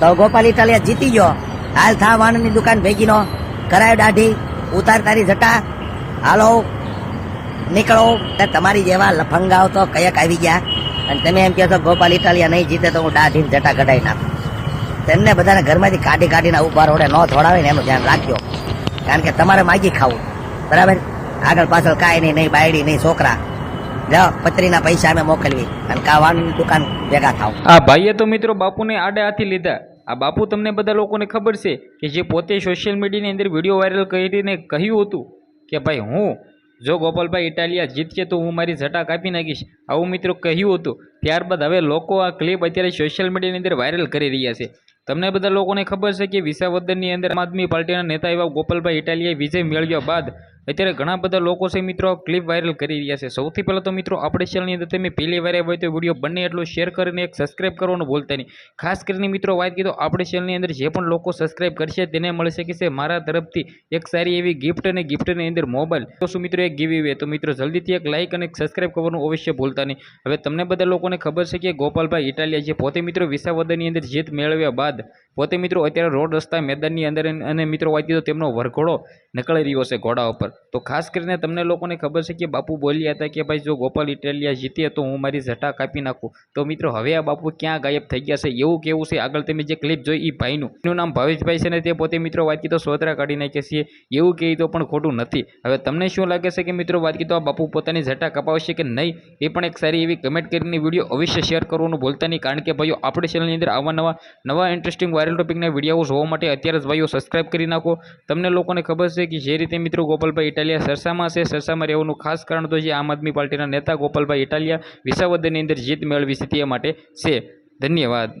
તો ગોપાલ ઇટાલિયા જીતી ગયો. હાલ થા વાણની દુકાન ભેગીનો. કરાય દાઢી. ઉતાર તારી જટા. હાલો. નીકળો. તે તમારી જેવા લફંગાઓ તો કયક આવી ગયા. અને તમે એમ કહો છો, ગોપાલ ઇટાલિયા નહીં જીતે તો હું દાઢી ને જટા કઢાઈ નાખું. તેમને બધાને ઘરમાંથી કાઢી કાઢીને ઉપર રોડે ન થોડાવે ને એનું ધ્યાન રાખજો કારણ કે તમારે માગી ખાવું. બરાબર? આગળ પાછળ કાંઈ નહીં નહીં બાયડી, નહીં છોકરા. જાઓ પત્રીના પૈસા અમે મોકલવી. અને કાવાની દુકાન ભેગા થાવ. આ ભાઈએ તો મિત્રો બાપુને આડે હાથી લીધા. આ બાપુ તમને બધા લોકોને ખબર છે કે જે પોતે સોશિયલ મીડિયાની અંદર વીડિયો વાયરલ કરીને કહ્યું હતું કે ભાઈ હું જો ગોપાલભાઈ ઇટાલિયા જીતશે તો હું મારી જટા કાપી નાખીશ. આવું મિત્રો કહ્યું હતું. ત્યારબાદ હવે લોકો આ ક્લિપ અત્યારે સોશિયલ મીડિયાની અંદર વાયરલ કરી રહ્યા છે. તમને બધા લોકોને ખબર છે કે વિસાવદરની અંદર આમ આદમી પાર્ટીના નેતા એવા ગોપાલભાઈ ઇટાલિયાએ વિજય મેળવ્યા બાદ અત્યારે ઘણા બધા લોકો છે મિત્રો ક્લિપ વાયરલ કરી રહ્યા છે. સૌથી પહેલાં તો મિત્રો આપણે ચેનલની અંદર તમે પહેલી વાર હોય તો વીડિયો બંને એટલો શેર કરીને એક સબસ્ક્રાઇબ કરવાનું ભૂલતા નહીં. ખાસ કરીને મિત્રો વાત કીધો આપણે ચેનલની અંદર જે પણ લોકો સબસ્ક્રાઇબ કરશે તેને મળશે કે છે મારા તરફથી એક સારી એવી ગિફ્ટ અને ગિફ્ટની અંદર મોબાઈલ. તો શું મિત્રો એક ગીવી હોય તો મિત્રો જલ્દીથી એક લાઇક અને સબસ્ક્રાઇબ કરવાનું અવશ્ય ભૂલતા નહીં. હવે તમને બધા લોકોને ખબર છે કે ગોપાલભાઈ ઇટાલિયા જે પોતે મિત્રો વિસાવદરની અંદર જીત મેળવ્યા બાદ પોતે મિત્રો અત્યારે રોડ રસ્તા મેદાનની અંદર અને મિત્રો વાંચી તો તેમનો વરઘોડો નીકળી રહ્યો છે ઘોડા ઉપર. તો ખાસ કરીને તમને લોકોને ખબર છે કે બાપુ બોલ્યા હતા કે ભાઈ જો ગોપાલ ઇટાલિયા જીતે તો હું મારી જટા કાપી નાખું. તો મિત્રો હવે આ બાપુ ક્યાં ગાયબ થઈ ગયા છે? એવું કેવું છે? આગળ તમે જે ક્લિપ જોઈ એ ભાઈનું. એનું નામ ભાવેશભાઈ છે ને તે પોતે મિત્રો વાત કીધો સોતરા કાઢી નાખીએ છીએ એવું કહે તો પણ ખોટું નથી. હવે તમને શું લાગે છે કે મિત્રો વાત કીધો આ બાપુ પોતાની જટા કપાવશે કે નહીં? એ પણ એક સારી એવી કમેન્ટ કરીને વીડિયો અવશ્ય શેર કરવાનું ભૂલતા નહીં. કારણ કે ભાઈઓ, આપણી ચેનલની અંદર આવા નવા નવા ઇન્ટરેસ્ટિંગ વાયરલ ટોપિકના વીડિયો જોવા માટે અત્યારે જ ભાઈઓ સબસ્ક્રાઇબ કરી નાખો. તમને લોકોને ખબર છે કે જે રીતે મિત્રો ગોપાલભાઈ ઇટાલિયા સરસામાં છે, સરસામાં રહેવાનું ખાસ કારણ તો જે આમ આદમી પાર્ટીના નેતા ગોપાલભાઈ ઇટાલિયા વિસાવદરની અંદર જીત મેળવી છે તે માટે છે. ધન્યવાદ.